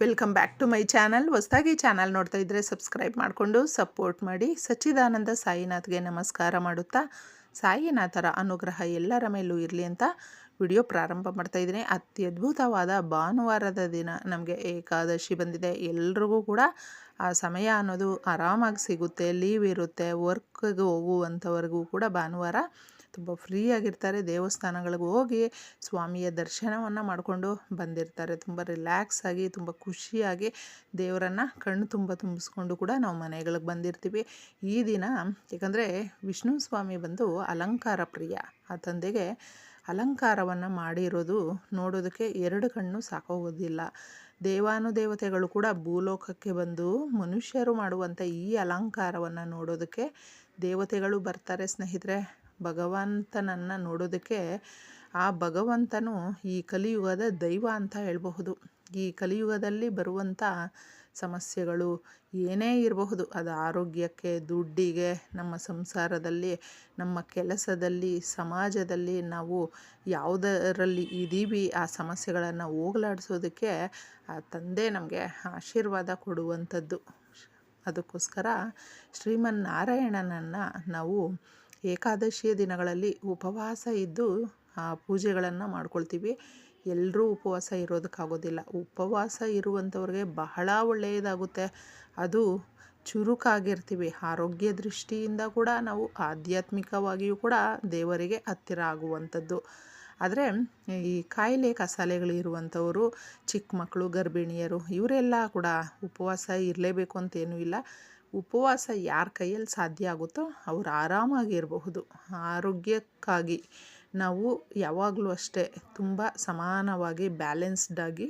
Welcome back to my channel ಹೊಸದಾಗಿ channel ನೋಡ್ತಾ ಇದ್ದರೆ ಸಬ್ಸ್ಕ್ರೈಬ್ ಮಾಡಿಕೊಂಡು ಸಪೋರ್ಟ್ ಮಾಡಿ. ಸಚ್ಚಿದಾನಂದ ಸಾಯಿನಾಥ್ಗೆ ನಮಸ್ಕಾರ ಮಾಡುತ್ತಾ, ಸಾಯಿನಾಥರ ಅನುಗ್ರಹ ಎಲ್ಲರ ಮೇಲೂ ಇರಲಿ ಅಂತ ವಿಡಿಯೋ ಪ್ರಾರಂಭ ಮಾಡ್ತಾ ಇದ್ದೀನಿ. ಅತ್ಯದ್ಭುತವಾದ ಭಾನುವಾರದ ದಿನ ನಮಗೆ ಏಕಾದಶಿ ಬಂದಿದೆ. ಎಲ್ರಿಗೂ ಕೂಡ ಆ ಸಮಯ ಅನ್ನೋದು ಆರಾಮಾಗಿ ಸಿಗುತ್ತೆ ಲೀವ್ ಇರುತ್ತೆ ವರ್ಕ್ಗೆ ಹೋಗುವಂಥವರೆಗೂ ಕೂಡ ಭಾನುವಾರ ತುಂಬ ಫ್ರೀಯಾಗಿರ್ತಾರೆ, ದೇವಸ್ಥಾನಗಳಿಗೆ ಹೋಗಿ ಸ್ವಾಮಿಯ ದರ್ಶನವನ್ನು ಮಾಡಿಕೊಂಡು ಬಂದಿರ್ತಾರೆ. ತುಂಬ ರಿಲ್ಯಾಕ್ಸ್ ಆಗಿ ತುಂಬ ಖುಷಿಯಾಗಿ ದೇವರನ್ನು ಕಣ್ಣು ತುಂಬ ತುಂಬಿಸ್ಕೊಂಡು ಕೂಡ ನಾವು ಮನೆಗಳಿಗೆ ಬಂದಿರ್ತೀವಿ. ಈ ದಿನ ಯಾಕಂದರೆ ವಿಷ್ಣು ಸ್ವಾಮಿ ಬಂದು ಅಲಂಕಾರ ಪ್ರಿಯ. ಆ ತಂದೆಗೆ ಅಲಂಕಾರವನ್ನು ಮಾಡಿರೋದು ನೋಡೋದಕ್ಕೆ ಎರಡು ಕಣ್ಣು ಸಾಕೋಗೋದಿಲ್ಲ ದೇವಾನುದೇವತೆಗಳು ಕೂಡ ಭೂಲೋಕಕ್ಕೆ ಬಂದು ಮನುಷ್ಯರು ಮಾಡುವಂಥ ಈ ಅಲಂಕಾರವನ್ನು ನೋಡೋದಕ್ಕೆ ದೇವತೆಗಳು ಬರ್ತಾರೆ ಸ್ನೇಹಿತರೆ. ಭಗವಂತನನ್ನು ನೋಡೋದಕ್ಕೆ ಆ ಭಗವಂತನು ಈ ಕಲಿಯುಗದ ದೈವ ಅಂತ ಹೇಳಬಹುದು. ಈ ಕಲಿಯುಗದಲ್ಲಿ ಬರುವಂಥ ಸಮಸ್ಯೆಗಳು ಏನೇ ಇರಬಹುದು. ಅದು ಆರೋಗ್ಯಕ್ಕೆ, ದುಡ್ಡಿಗೆ, ನಮ್ಮ ಸಂಸಾರದಲ್ಲಿ, ನಮ್ಮ ಕೆಲಸದಲ್ಲಿ, ಸಮಾಜದಲ್ಲಿ ನಾವು ಯಾವುದರಲ್ಲಿ ಇದ್ದೀವಿ ಆ ಸಮಸ್ಯೆಗಳನ್ನು ಹೋಗಲಾಡಿಸೋದಕ್ಕೆ ಆ ತಂದೆ ನಮಗೆ ಆಶೀರ್ವಾದ ಕೊಡುವಂಥದ್ದು. ಅದಕ್ಕೋಸ್ಕರ ಶ್ರೀಮನ್ನಾರಾಯಣನನ್ನು ನಾವು ಏಕಾದಶಿಯ ದಿನಗಳಲ್ಲಿ ಉಪವಾಸ ಇದ್ದು, ಆ, ಪೂಜೆಗಳನ್ನು ಮಾಡ್ಕೊಳ್ತೀವಿ. ಎಲ್ಲರೂ ಉಪವಾಸ ಇರೋದಕ್ಕಾಗೋದಿಲ್ಲ. ಉಪವಾಸ ಇರುವಂಥವ್ರಿಗೆ ಬಹಳ ಒಳ್ಳೆಯದಾಗುತ್ತೆ. ಅದು ಚುರುಕಾಗಿರ್ತೀವಿ. ಆರೋಗ್ಯ ದೃಷ್ಟಿಯಿಂದ ಕೂಡ ನಾವು ಆಧ್ಯಾತ್ಮಿಕವಾಗಿಯೂ ಕೂಡ ದೇವರಿಗೆ ಹತ್ತಿರ ಆಗುವಂಥದ್ದು. ಆದರೆ ಈ ಕಾಯಿಲೆ ಕಸಾಲೆಗಳು ಇರುವಂಥವರು, ಚಿಕ್ಕ ಮಕ್ಕಳು, ಗರ್ಭಿಣಿಯರು, ಇವರೆಲ್ಲ ಕೂಡ ಉಪವಾಸ ಇರಲೇಬೇಕು ಅಂತೇನೂ ಇಲ್ಲ. ಉಪವಾಸ ಯಾರ ಕೈಯಲ್ಲಿ ಸಾಧ್ಯ ಆಗುತ್ತೋ ಅವ್ರು ಆರಾಮಾಗಿರಬಹುದು ಆರೋಗ್ಯಕ್ಕಾಗಿ ನಾವು ಯಾವಾಗಲೂ ಅಷ್ಟೇ ತುಂಬ ಸಮಾನವಾಗಿ ಬ್ಯಾಲೆನ್ಸ್ಡಾಗಿ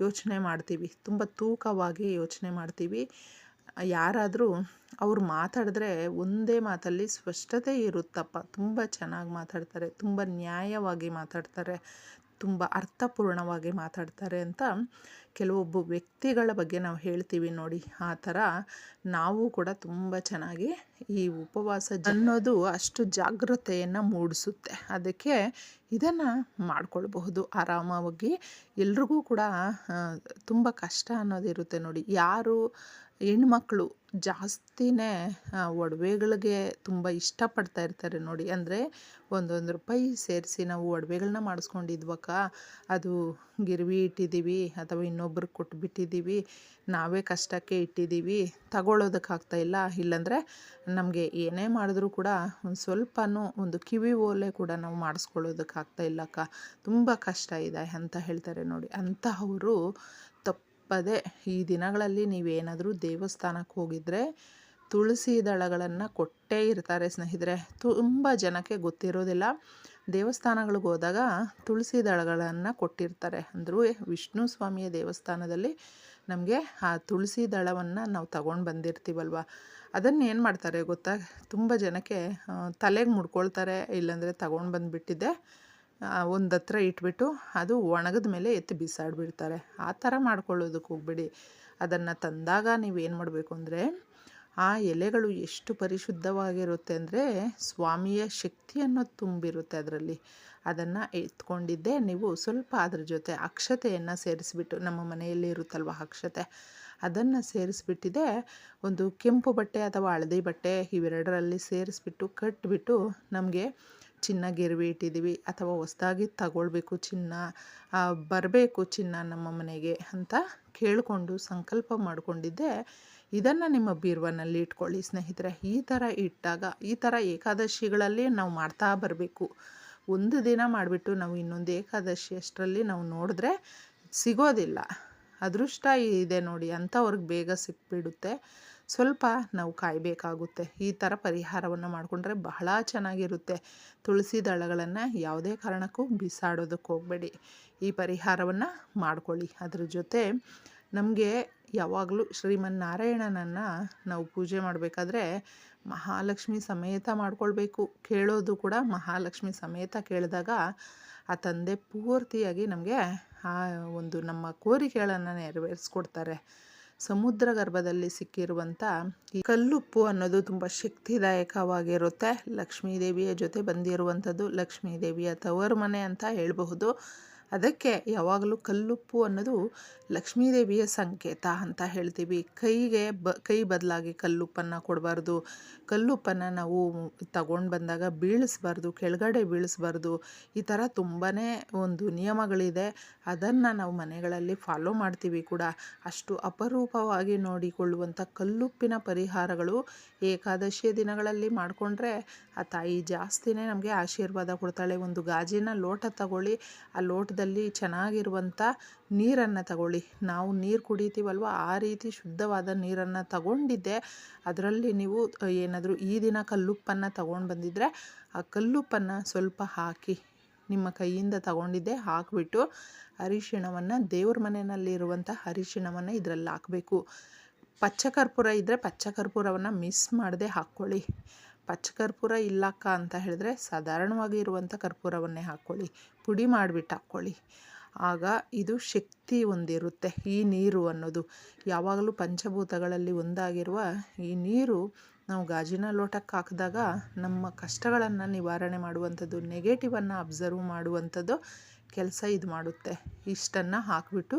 ಯೋಚನೆ ಮಾಡ್ತೀವಿ. ತುಂಬ ತೂಕವಾಗಿ ಯೋಚನೆ ಮಾಡ್ತೀವಿ. ಯಾರಾದರೂ ಅವ್ರು ಮಾತಾಡಿದ್ರೆ ಒಂದೇ ಮಾತಲ್ಲಿ ಸ್ಪಷ್ಟತೆ ಇರುತ್ತಪ್ಪ. ತುಂಬ ಚೆನ್ನಾಗಿ ಮಾತಾಡ್ತಾರೆ, ತುಂಬ ನ್ಯಾಯವಾಗಿ ಮಾತಾಡ್ತಾರೆ, ತುಂಬ ಅರ್ಥಪೂರ್ಣವಾಗಿ ಮಾತಾಡ್ತಾರೆ ಅಂತ ಕೆಲವೊಬ್ಬ ವ್ಯಕ್ತಿಗಳ ಬಗ್ಗೆ ನಾವು ಹೇಳ್ತೀವಿ ನೋಡಿ. ಆ ಥರ ನಾವು ಕೂಡ ತುಂಬ ಚೆನ್ನಾಗಿ ಈ ಉಪವಾಸ ಅನ್ನೋದು ಅಷ್ಟು ಜಾಗೃತೆಯನ್ನು ಮೂಡಿಸುತ್ತೆ. ಅದಕ್ಕೆ ಇದನ್ನು ಮಾಡ್ಕೊಳ್ಬಹುದು. ಆರಾಮವಾಗಿ ಎಲ್ರಿಗೂ ಕೂಡ ತುಂಬ ಕಷ್ಟ ಅನ್ನೋದಿರುತ್ತೆ ನೋಡಿ. ಯಾರು ಹೆಣ್ಮಕ್ಳು ಜಾಸ್ತಿನೇ ಒಡವೆಗಳಿಗೆ ತುಂಬ ಇಷ್ಟಪಡ್ತಾ ಇರ್ತಾರೆ ನೋಡಿ. ಅಂದರೆ ಒಂದೊಂದು ರೂಪಾಯಿ ಸೇರಿಸಿ ನಾವು ಒಡವೆಗಳನ್ನ ಮಾಡಿಸ್ಕೊಂಡಿದ್ವಕ್ಕ, ಅದು ಗಿರ್ವಿ ಇಟ್ಟಿದ್ದೀವಿ ಅಥವಾ ಇನ್ನೊಬ್ರಿಗೆ ಕೊಟ್ಬಿಟ್ಟಿದ್ದೀವಿ, ನಾವೇ ಕಷ್ಟಕ್ಕೆ ಇಟ್ಟಿದ್ದೀವಿ ತಗೊಳ್ಳೋದಕ್ಕಾಗ್ತಾ ಇಲ್ಲ. ಇಲ್ಲಾಂದರೆ ನಮಗೆ ಏನೇ ಮಾಡಿದ್ರೂ ಕೂಡ ಒಂದು ಸ್ವಲ್ಪನೂ ಒಂದು ಕಿವಿ ಓಲೆ ಕೂಡ ನಾವು ಮಾಡಿಸ್ಕೊಳ್ಳೋದಕ್ಕಾಗ್ತಾ ಇಲ್ಲಕ್ಕ. ತುಂಬ ಕಷ್ಟ ಇದೆ ಅಂತ ಹೇಳ್ತಾರೆ ನೋಡಿ. ಅಂತಹವರು ತಪ್ಪದೆ ಈ ದಿನಗಳಲ್ಲಿ ನೀವೇನಾದರೂ ದೇವಸ್ಥಾನಕ್ಕೆ ಹೋಗಿದ್ರೆ ತುಳಸಿ ದಳಗಳನ್ನು ಕೊಟ್ಟೇ ಇರ್ತಾರೆ ಸ್ನೇಹಿತರೆ. ತುಂಬ ಜನಕ್ಕೆ ಗೊತ್ತಿರೋದಿಲ್ಲ. ದೇವಸ್ಥಾನಗಳಿಗೆ ಹೋದಾಗ ತುಳಸಿ ದಳಗಳನ್ನು ಕೊಟ್ಟಿರ್ತಾರೆ. ಅಂದರೂ ವಿಷ್ಣು ಸ್ವಾಮಿಯ ದೇವಸ್ಥಾನದಲ್ಲಿ ನಮಗೆ ಆ ತುಳಸಿ ದಳವನ್ನು ನಾವು ತಗೊಂಡು ಬಂದಿರ್ತೀವಲ್ವ? ಅದನ್ನು ಏನು ಮಾಡ್ತಾರೆ ಗೊತ್ತಾ? ತುಂಬ ಜನಕ್ಕೆ ತಲೆಗೆ ಮುಡ್ಕೊಳ್ತಾರೆ, ಇಲ್ಲಾಂದರೆ ತಗೊಂಡು ಬಂದುಬಿಟ್ಟಿದ್ದೆ ಒಂದು ಹತ್ರ ಇಟ್ಬಿಟ್ಟು ಅದು ಒಣಗಿದ ಮೇಲೆ ಎತ್ತಿ ಬಿಸಾಡಿಬಿಡ್ತಾರೆ. ಆ ಥರ ಮಾಡ್ಕೊಳ್ಳೋದಕ್ಕೆ ಹೋಗ್ಬೇಡಿ. ಅದನ್ನು ತಂದಾಗ ನೀವೇನು ಮಾಡಬೇಕು ಅಂದರೆ, ಆ ಎಲೆಗಳು ಎಷ್ಟು ಪರಿಶುದ್ಧವಾಗಿರುತ್ತೆ ಅಂದರೆ ಸ್ವಾಮಿಯ ಶಕ್ತಿಯನ್ನು ತುಂಬಿರುತ್ತೆ ಅದರಲ್ಲಿ. ಅದನ್ನು ಎತ್ಕೊಂಡಿದ್ದೆ ನೀವು ಸ್ವಲ್ಪ ಅದ್ರ ಜೊತೆ ಅಕ್ಷತೆಯನ್ನು ಸೇರಿಸ್ಬಿಟ್ಟು, ನಮ್ಮ ಮನೆಯಲ್ಲಿ ಇರುತ್ತಲ್ವ ಅಕ್ಷತೆ, ಅದನ್ನು ಸೇರಿಸ್ಬಿಟ್ಟಿದೆ. ಒಂದು ಕೆಂಪು ಬಟ್ಟೆ ಅಥವಾ ಹಳದಿ ಬಟ್ಟೆ ಇವೆರಡರಲ್ಲಿ ಸೇರಿಸ್ಬಿಟ್ಟು ಕಟ್ಟಿಬಿಟ್ಟು ನಮಗೆ ಚಿನ್ನ ಗಿರ್ವಿ ಇಟ್ಟಿದ್ದೀವಿ ಅಥವಾ ಹೊಸ್ದಾಗಿ ತಗೊಳ್ಬೇಕು ಚಿನ್ನ ಬರಬೇಕು ಚಿನ್ನ ನಮ್ಮ ಮನೆಗೆ ಅಂತ ಕೇಳಿಕೊಂಡು ಸಂಕಲ್ಪ ಮಾಡಿಕೊಂಡಿದ್ದೆ. ಇದನ್ನು ನಿಮ್ಮ ಬೀರ್ವನಲ್ಲಿ ಇಟ್ಕೊಳ್ಳಿ ಸ್ನೇಹಿತರೆ. ಈ ಥರ ಇಟ್ಟಾಗ, ಈ ಥರ ಏಕಾದಶಿಗಳಲ್ಲಿ ನಾವು ಮಾಡ್ತಾ ಬರಬೇಕು. ಒಂದು ದಿನ ಮಾಡಿಬಿಟ್ಟು ನಾವು ಇನ್ನೊಂದು ಏಕಾದಶಿ ಅಷ್ಟರಲ್ಲಿ ನಾವು ನೋಡಿದ್ರೆ ಸಿಗೋದಿಲ್ಲ. ಅದೃಷ್ಟ ಇದೆ ನೋಡಿ, ಅಂಥವ್ರಿಗೆ ಬೇಗ ಸಿಕ್ಬಿಡುತ್ತೆ. ಸ್ವಲ್ಪ ನಾವು ಕಾಯಬೇಕಾಗುತ್ತೆ. ಈ ಥರ ಪರಿಹಾರವನ್ನು ಮಾಡಿಕೊಂಡ್ರೆ ಬಹಳ ಚೆನ್ನಾಗಿರುತ್ತೆ. ತುಳಸಿ ದಳಗಳನ್ನು ಯಾವುದೇ ಕಾರಣಕ್ಕೂ ಬಿಸಾಡೋದಕ್ಕೆ ಹೋಗಬೇಡಿ. ಈ ಪರಿಹಾರವನ್ನು ಮಾಡ್ಕೊಳ್ಳಿ. ಅದ್ರ ಜೊತೆ ನಮಗೆ ಯಾವಾಗಲೂ ಶ್ರೀಮನ್ನಾರಾಯಣನನ್ನು ನಾವು ಪೂಜೆ ಮಾಡಬೇಕಾದ್ರೆ ಮಹಾಲಕ್ಷ್ಮಿ ಸಮೇತ ಮಾಡಿಕೊಳ್ಬೇಕು. ಕೇಳೋದು ಕೂಡ ಮಹಾಲಕ್ಷ್ಮಿ ಸಮೇತ ಕೇಳಿದಾಗ ಆ ತಂದೆ ಪೂರ್ತಿಯಾಗಿ ನಮಗೆ ಆ ಒಂದು ನಮ್ಮ ಕೋರಿಕೆಗಳನ್ನು ನೆರವೇರಿಸ್ಕೊಡ್ತಾರೆ. ಸಮುದ್ರ ಗರ್ಭದಲ್ಲಿ ಸಿಕ್ಕಿರುವಂಥ ಈ ಕಲ್ಲುಪ್ಪು ಅನ್ನೋದು ತುಂಬ ಶಕ್ತಿದಾಯಕವಾಗಿರುತ್ತೆ. ಲಕ್ಷ್ಮೀ ದೇವಿಯ ಜೊತೆ ಬಂದಿರುವಂಥದ್ದು ಲಕ್ಷ್ಮೀ ದೇವಿಯ ತವರು ಮನೆ ಅಂತ ಹೇಳಬಹುದು. ಅದಕ್ಕೆ ಯಾವಾಗಲೂ ಕಲ್ಲುಪ್ಪು ಅನ್ನೋದು ಲಕ್ಷ್ಮೀದೇವಿಯ ಸಂಕೇತ ಅಂತ ಹೇಳ್ತೀವಿ. ಕೈಗೆ ಬ, ಕೈ ಬದಲಾಗಿ ಕಲ್ಲುಪ್ಪನ್ನು ಕೊಡಬಾರ್ದು. ಕಲ್ಲುಪ್ಪನ್ನು ನಾವು ತಗೊಂಡು ಬಂದಾಗ ಬೀಳಿಸ್ಬಾರ್ದು, ಕೆಳಗಡೆ ಬೀಳಿಸ್ಬಾರ್ದು. ಈ ಥರ ತುಂಬಾ ಒಂದು ನಿಯಮಗಳಿದೆ. ಅದನ್ನು ನಾವು ಮನೆಗಳಲ್ಲಿ ಫಾಲೋ ಮಾಡ್ತೀವಿ ಕೂಡ. ಅಷ್ಟು ಅಪರೂಪವಾಗಿ ನೋಡಿಕೊಳ್ಳುವಂಥ ಕಲ್ಲುಪ್ಪಿನ ಪರಿಹಾರಗಳು ಏಕಾದಶಿಯ ದಿನಗಳಲ್ಲಿ ಮಾಡಿಕೊಂಡ್ರೆ ಆ ತಾಯಿ ಜಾಸ್ತಿನೇ ನಮಗೆ ಆಶೀರ್ವಾದ ಕೊಡ್ತಾಳೆ. ಒಂದು ಗಾಜಿನ ಲೋಟ ತಗೊಳ್ಳಿ. ಆ ಲೋಟದಲ್ಲಿ ಚೆನ್ನಾಗಿರುವಂಥ ನೀರನ್ನು ತಗೊಳ್ಳಿ. ನಾವು ನೀರು ಕುಡಿತೀವಲ್ವ? ಆ ರೀತಿ ಶುದ್ಧವಾದ ನೀರನ್ನು ತಗೊಂಡಿದ್ದೆ. ಅದರಲ್ಲಿ ನೀವು ಏನಾದರೂ ಈ ದಿನ ಕಲ್ಲುಪ್ಪನ್ನು ತಗೊಂಡು ಬಂದಿದ್ದರೆ ಆ ಕಲ್ಲುಪ್ಪನ್ನು ಸ್ವಲ್ಪ ಹಾಕಿ ನಿಮ್ಮ ಕೈಯಿಂದ ತಗೊಂಡಿದ್ದೆ, ಹಾಕಿಬಿಟ್ಟು ಅರಿಶಿಣವನ್ನು ದೇವ್ರ ಮನೆಯಲ್ಲಿರುವಂಥ ಅರಿಶಿಣವನ್ನು ಇದರಲ್ಲಿ ಹಾಕಬೇಕು. ಪಚ್ಚಕರ್ಪೂರ ಇದ್ದರೆ ಪಚ್ಚಕರ್ಪೂರವನ್ನು ಮಿಸ್ ಮಾಡದೆ ಹಾಕ್ಕೊಳ್ಳಿ. ಪಚ್ಚಕರ್ಪೂರ ಇಲ್ಲಕ್ಕ ಅಂತ ಹೇಳಿದ್ರೆ ಸಾಧಾರಣವಾಗಿ ಇರುವಂಥ ಕರ್ಪೂರವನ್ನೇ ಹಾಕ್ಕೊಳ್ಳಿ. ಪುಡಿ ಮಾಡಿಬಿಟ್ಟು ಹಾಕ್ಕೊಳ್ಳಿ. ಆಗ ಇದು ಶಕ್ತಿ ಹೊಂದಿರುತ್ತೆ ಈ ನೀರು ಅನ್ನೋದು. ಯಾವಾಗಲೂ ಪಂಚಭೂತಗಳಲ್ಲಿ ಒಂದಾಗಿರುವ ಈ ನೀರು ನಾವು ಗಾಜಿನ ಲೋಟಕ್ಕೆ ಹಾಕಿದಾಗ ನಮ್ಮ ಕಷ್ಟಗಳನ್ನು ನಿವಾರಣೆ ಮಾಡುವಂಥದ್ದು ನೆಗೆಟಿವನ್ನು ಅಬ್ಸರ್ವ್ ಮಾಡುವಂಥದ್ದು ಕೆಲಸ ಇದು ಮಾಡುತ್ತೆ. ಇಷ್ಟನ್ನು ಹಾಕಿಬಿಟ್ಟು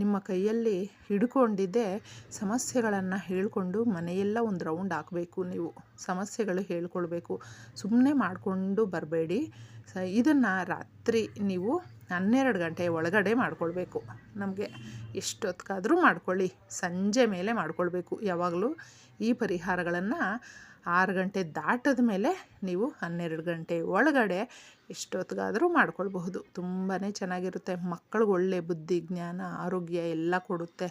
ನಿಮ್ಮ ಕೈಯಲ್ಲಿ ಹಿಡ್ಕೊಂಡಿದ್ದೆ ಸಮಸ್ಯೆಗಳನ್ನು ಹೇಳಿಕೊಂಡು ಮನೆಯೆಲ್ಲ ಒಂದು ರೌಂಡ್ ಹಾಕಬೇಕು ನೀವು. ಸಮಸ್ಯೆಗಳು ಹೇಳ್ಕೊಳ್ಬೇಕು. ಸುಮ್ಮನೆ ಮಾಡಿಕೊಂಡು ಬರಬೇಡಿ. ಸ, ಇದನ್ನು ರಾತ್ರಿ ನೀವು ಹನ್ನೆರಡು ಗಂಟೆ ಒಳಗಡೆ ಮಾಡಿಕೊಳ್ಬೇಕು. ನಮಗೆ ಎಷ್ಟೊತ್ತಿಗಾದರೂ ಮಾಡ್ಕೊಳ್ಳಿ. ಸಂಜೆ ಮೇಲೆ ಮಾಡಿಕೊಳ್ಬೇಕು. ಯಾವಾಗಲೂ ಈ ಪರಿಹಾರಗಳನ್ನು ಆರು ಗಂಟೆ ದಾಟದ ಮೇಲೆ ನೀವು ಹನ್ನೆರಡು ಗಂಟೆ ಒಳಗಡೆ ಎಷ್ಟೊತ್ತಿಗಾದರೂ ಮಾಡ್ಕೊಳ್ಬಹುದು. ತುಂಬಾ ಚೆನ್ನಾಗಿರುತ್ತೆ. ಮಕ್ಕಳಿಗೆ ಒಳ್ಳೆ ಬುದ್ಧಿ, ಜ್ಞಾನ, ಆರೋಗ್ಯ ಎಲ್ಲ ಕೊಡುತ್ತೆ.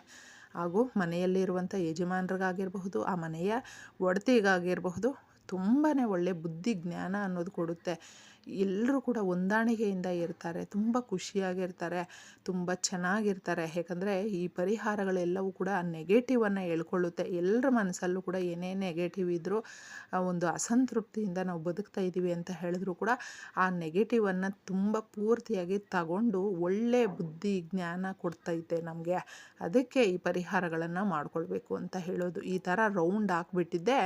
ಹಾಗೂ ಮನೆಯಲ್ಲಿರುವಂಥ ಯಜಮಾನ್ರಿಗಾಗಿರಬಹುದು, ಆ ಮನೆಯ ಒಡತಿಗಾಗಿರಬಹುದು ತುಂಬಾ ಒಳ್ಳೆ ಬುದ್ಧಿ, ಜ್ಞಾನ ಅನ್ನೋದು ಕೊಡುತ್ತೆ. ಎಲ್ಲರೂ ಕೂಡ ಹೊಂದಾಣಿಕೆಯಿಂದ ಇರ್ತಾರೆ, ತುಂಬ ಖುಷಿಯಾಗಿರ್ತಾರೆ, ತುಂಬ ಚೆನ್ನಾಗಿರ್ತಾರೆ. ಯಾಕಂದರೆ ಈ ಪರಿಹಾರಗಳೆಲ್ಲವೂ ಕೂಡ ನೆಗೆಟಿವನ್ನು ಹೇಳ್ಕೊಳ್ಳುತ್ತೆ. ಎಲ್ಲರ ಮನಸ್ಸಲ್ಲೂ ಕೂಡ ಏನೇ ನೆಗೆಟಿವ್ ಇದ್ದರೂ ಒಂದು ಅಸಂತೃಪ್ತಿಯಿಂದ ನಾವು ಬದುಕ್ತಾ ಇದ್ದೀವಿ ಅಂತ ಹೇಳಿದ್ರು ಕೂಡ ಆ ನೆಗೆಟಿವನ್ನು ತುಂಬ ಪೂರ್ತಿಯಾಗಿ ತಗೊಂಡು ಒಳ್ಳೆ ಬುದ್ಧಿ, ಜ್ಞಾನ ಕೊಡ್ತೈತೆ ನಮಗೆ. ಅದಕ್ಕೆ ಈ ಪರಿಹಾರಗಳನ್ನು ಮಾಡ್ಕೊಳ್ಬೇಕು ಅಂತ ಹೇಳೋದು. ಈ ಥರ ರೌಂಡ್ ಹಾಕ್ಬಿಟ್ಟಿದ್ದೆ.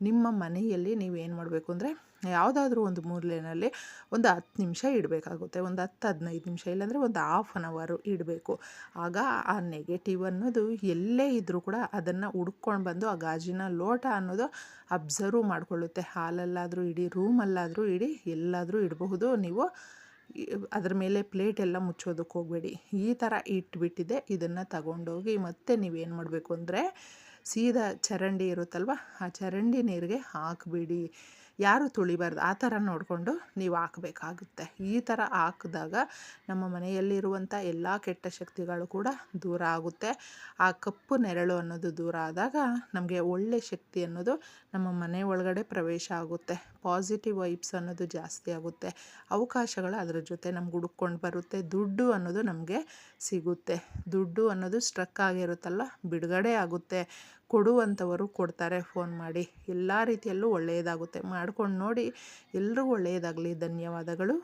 ನಿಮ್ಮ ಮನೆಯಲ್ಲಿ ನೀವೇನು ಮಾಡಬೇಕು ಅಂದರೆ ಯಾವುದಾದ್ರೂ ಒಂದು ಮೂಲೆಯಲ್ಲಿ ಒಂದು ಹತ್ತು ನಿಮಿಷ ಇಡಬೇಕಾಗುತ್ತೆ. ಒಂದು ಹತ್ತು ಹದಿನೈದು ನಿಮಿಷ ಇಲ್ಲಾಂದರೆ ಒಂದು ಹಾಫ್ ಆನ್ ಅವರು ಇಡಬೇಕು. ಆಗ ಆ ನೆಗೆಟಿವ್ ಅನ್ನೋದು ಎಲ್ಲೇ ಇದ್ದರೂ ಕೂಡ ಅದನ್ನು ಹುಡ್ಕೊಂಡು ಬಂದು ಆ ಗಾಜಿನ ಲೋಟ ಅನ್ನೋದು ಅಬ್ಸರ್ವ್ ಮಾಡಿಕೊಳ್ಳುತ್ತೆ. ಹಾಲಲ್ಲಾದರೂ ಇಡಿ ರೂಮಲ್ಲಾದರೂ ಇಡಿ, ಎಲ್ಲಾದರೂ ಇಡಬಹುದು. ನೀವು ಅದ್ರ ಮೇಲೆ ಪ್ಲೇಟ್ ಎಲ್ಲ ಮುಚ್ಚೋದಕ್ಕೆ ಹೋಗಬೇಡಿ. ಈ ಥರ ಇಟ್ಬಿಟ್ಟಿದೆ. ಇದನ್ನು ತಗೊಂಡೋಗಿ ಮತ್ತೆ ನೀವೇನು ಮಾಡಬೇಕು ಅಂದರೆ ಸೀದಾ ಚರಂಡಿ ಇರುತ್ತಲ್ವ, ಆ ಚರಂಡಿ ನೀರಿಗೆ ಹಾಕಿಬಿಡಿ. ಯಾರು ತುಳಿಬಾರ್ದು, ಆ ಥರ ನೋಡಿಕೊಂಡು ನೀವು ಹಾಕಬೇಕಾಗುತ್ತೆ. ಈ ಥರ ಹಾಕಿದಾಗ ನಮ್ಮ ಮನೆಯಲ್ಲಿರುವಂಥ ಎಲ್ಲ ಕೆಟ್ಟ ಶಕ್ತಿಗಳು ಕೂಡ ದೂರ ಆಗುತ್ತೆ. ಆ ಕಪ್ಪು ನೆರಳು ಅನ್ನೋದು ದೂರ ಆದಾಗ ನಮಗೆ ಒಳ್ಳೆ ಶಕ್ತಿ ಅನ್ನೋದು ನಮ್ಮ ಮನೆ ಒಳಗಡೆ ಪ್ರವೇಶ ಆಗುತ್ತೆ. ಪಾಸಿಟಿವ್ ವೈಬ್ಸ್ ಅನ್ನೋದು ಜಾಸ್ತಿ ಆಗುತ್ತೆ. ಅವಕಾಶಗಳು ಅದರ ಜೊತೆ ನಮ್ಗೆ ಹುಡುಕೊಂಡು ಬರುತ್ತೆ. ದುಡ್ಡು ಅನ್ನೋದು ನಮಗೆ ಸಿಗುತ್ತೆ. ದುಡ್ಡು ಅನ್ನೋದು ಸ್ಟ್ರಕ್ ಆಗಿರುತ್ತಲ್ಲ, ಬಿಡುಗಡೆ ಆಗುತ್ತೆ. ಕೊಡುವಂಥವರು ಕೊಡ್ತಾರೆ ಫೋನ್ ಮಾಡಿ. ಎಲ್ಲ ರೀತಿಯಲ್ಲೂ ಒಳ್ಳೆಯದಾಗುತ್ತೆ. ಮಾಡ್ಕೊಂಡು ನೋಡಿ ಎಲ್ಲರಿಗೂ ಒಳ್ಳೆಯದಾಗಲಿ. ಧನ್ಯವಾದಗಳು.